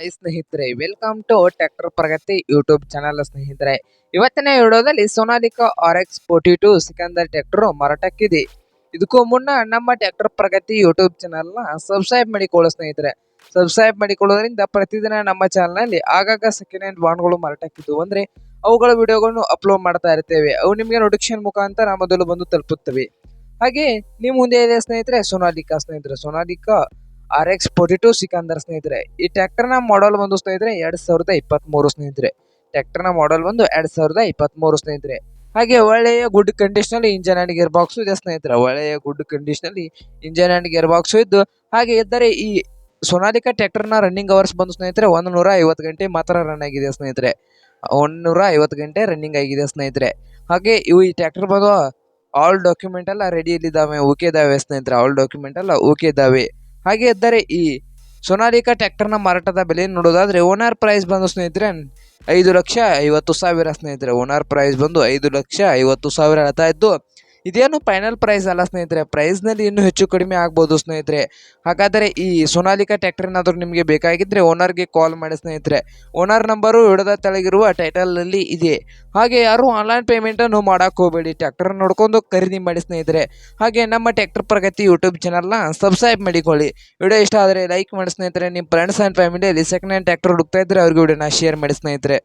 Hi ಸ್ನೇಹಿತರೆ welcome to tractor Pragati YouTube channel ಸ್ನೇಹಿತರೆ. ಇವತ್ತಿನ ವಿಡಿಯೋದಲ್ಲಿ Sonalika R X forty two Sikandar tractor ಮಾರಾಟಕ್ಕಿದೆ. ಇದಕ್ಕೂ ಮುನ್ನ ನಮ್ಮ ಟ್ರ್ಯಾಕ್ಟರ್ ಪ್ರಗತಿ ಯೂಟ್ಯೂಬ್ ಚಾನಲ್ನ ಸಬ್ಸ್ಕ್ರೈಬ್ ಮಾಡಿಕೊಳ್ಳೋ ಸ್ನೇಹಿತರೆ. ಸಬ್ಸ್ಕ್ರೈಬ್ ಮಾಡಿಕೊಳ್ಳೋದ್ರಿಂದ ಪ್ರತಿದಿನ ನಮ್ಮ ಚಾನಲ್ನಲ್ಲಿ ಆಗಾಗ ಸೆಕೆಂಡ್ ಹ್ಯಾಂಡ್ ಬಾಂಡ್ಗಳು ಮಾರಾಟಕ್ಕಿದ್ದು ಅಂದ್ರೆ ಅವುಗಳ ವಿಡಿಯೋಗಳನ್ನು ಅಪ್ಲೋಡ್ ಮಾಡ್ತಾ ಇರ್ತೇವೆ. ಅವು ನಿಮಗೆ ನೋಟಿಫಿಕೇಶನ್ ಮುಖಾಂತರ ಮೊದಲು ಬಂದು ತಲುಪುತ್ತವೆ. ಹಾಗೆ ನಿಮ್ಮ ಮುಂದೆ ಇದೆ ಸ್ನೇಹಿತರೆ ಸೋನಾಲಿಕಾ ಸ್ನೇಹಿತರೆ. Sonalika R X forty two Sikandar ಸ್ನೇಹಿತರೆ, ಈ ಟ್ರ್ಯಾಕ್ಟರ್ನ ಮಾಡಲ್ ಬಂದು ಸ್ನೇಹಿತರೆ ಎರಡ್ ಸಾವಿರದ ಇಪ್ಪತ್ಮೂರು ಸ್ನೇಹಿತರೆ. ಟ್ರ್ಯಾಕ್ಟರ್ನ ಮಾಡಲ್ ಬಂದು ಎರಡ್ ಸಾವಿರದ ಇಪ್ಪತ್ಮೂರು ಸ್ನೇಹಿತರೆ. ಹಾಗೆ ಒಳ್ಳೆಯ good condition engine and gearbox ಇದೆ ಸ್ನೇಹಿತರೆ. ಒಳ್ಳೆಯ good condition engine and gearbox ಇದ್ದು, ಹಾಗೆ ಇದ್ದರೆ ಈ ಸೊನಾಲಿಕಾ ನ ರನ್ನಿಂಗ್ ಅವರ್ಸ್ ಬಂದು ಸ್ನೇಹಿತರೆ ಒಂದು ನೂರ ಐವತ್ತು ಗಂಟೆ ಮಾತ್ರ ರನ್ ಆಗಿದೆ ಸ್ನೇಹಿತರೆ. ಒಂದು ನೂರ ಐವತ್ತು ಗಂಟೆ ರನ್ನಿಂಗ್ ಆಗಿದೆ ಸ್ನೇಹಿತರೆ. ಹಾಗೆ ಇವು ಈ ಟ್ರ್ಯಾಕ್ಟರ್ ಬಂದು ಆಲ್ ಡಾಕ್ಯುಮೆಂಟ್ ಎಲ್ಲ ರೆಡಿಯಲ್ಲಿದ್ದಾವೆ ಓಕೆ ಇದಾವೆ ಸ್ನೇಹಿತರೆ. ಆಲ್ ಡಾಕ್ಯುಮೆಂಟ್ ಎಲ್ಲ ಓಕೆ ಇದ್ದಾವೆ. ಹಾಗೆ ಇದ್ದರೆ ಈ ಸೊನಾಲಿಕಾ ಟ್ಯಾಕ್ಟರ್ನ ಮಾರಾಟದ ಬೆಲೆ ನೋಡೋದಾದರೆ ಓನರ್ ಪ್ರೈಸ್ ಬಂದು ಸ್ನೇಹಿತರೆ ಐದು ಲಕ್ಷ ಐವತ್ತು ಸಾವಿರ ಸ್ನೇಹಿತರೆ. ಓನರ್ ಪ್ರೈಸ್ ಬಂದು ಐದು ಲಕ್ಷ ಐವತ್ತು ಸಾವಿರ ಹೇಳ್ತಾ ಇದ್ದು ಇದೇನು ಫೈನಲ್ ಪ್ರೈಸ್ ಅಲ್ಲ ಸ್ನೇಹಿತರೆ? ಪ್ರೈಸ್ನಲ್ಲಿ ಇನ್ನೂ ಹೆಚ್ಚು ಕಡಿಮೆ ಆಗ್ಬೋದು ಸ್ನೇಹಿತರೆ. ಹಾಗಾದರೆ ಈ ಸೋನಾಲಿಕಾ ಟ್ರ್ಯಾಕ್ಟರ್ ಏನಾದರೂ ನಿಮಗೆ ಬೇಕಾಗಿದ್ದರೆ ಓನರ್ಗೆ ಕಾಲ್ ಮಾಡಿ ಸ್ನೇಹಿತರೆ. ಓನರ್ ನಂಬರು ಹಿಡಿದ ತೆಳಗಿರುವ ಟೈಟಲಲ್ಲಿ ಇದೆ. ಹಾಗೆ ಯಾರು ಆನ್ಲೈನ್ ಪೇಮೆಂಟನ್ನು ಮಾಡೋಕ್ಕೆ ಹೋಗಬೇಡಿ. ಟ್ರ್ಯಾಕ್ಟರ್ ನೋಡ್ಕೊಂಡು ಖರೀದಿ ಮಾಡಿ ಸ್ನೇಹಿತರೆ. ಹಾಗೆ ನಮ್ಮ ಟ್ರ್ಯಾಕ್ಟರ್ ಪ್ರಗತಿ ಯೂಟ್ಯೂಬ್ ಚಾನಲ್ನ ಸಬ್ಸ್ಕ್ರೈಬ್ ಮಾಡಿಕೊಳ್ಳಿ. ವಿಡಿಯೋ ಇಷ್ಟ ಆದರೆ ಲೈಕ್ ಮಾಡಿ ಸ್ನೇಹಿತರೆ. ನಿಮ್ಮ ಫ್ರೆಂಡ್ಸ್ ಆ್ಯಂಡ್ ಫ್ಯಾಮಿಲಿಯಲ್ಲಿ ಸೆಕೆಂಡ್ ಹ್ಯಾಂಡ್ ಟ್ಯಾಕ್ಟರ್ ಹುಡುಕ್ತಾ ಇದ್ದರೆ ಅವ್ರಿಗೆ ವಿಡಿಯೋನ ಶೇರ್ ಮಾಡಿ ಸ್ನೇಹಿತರೆ.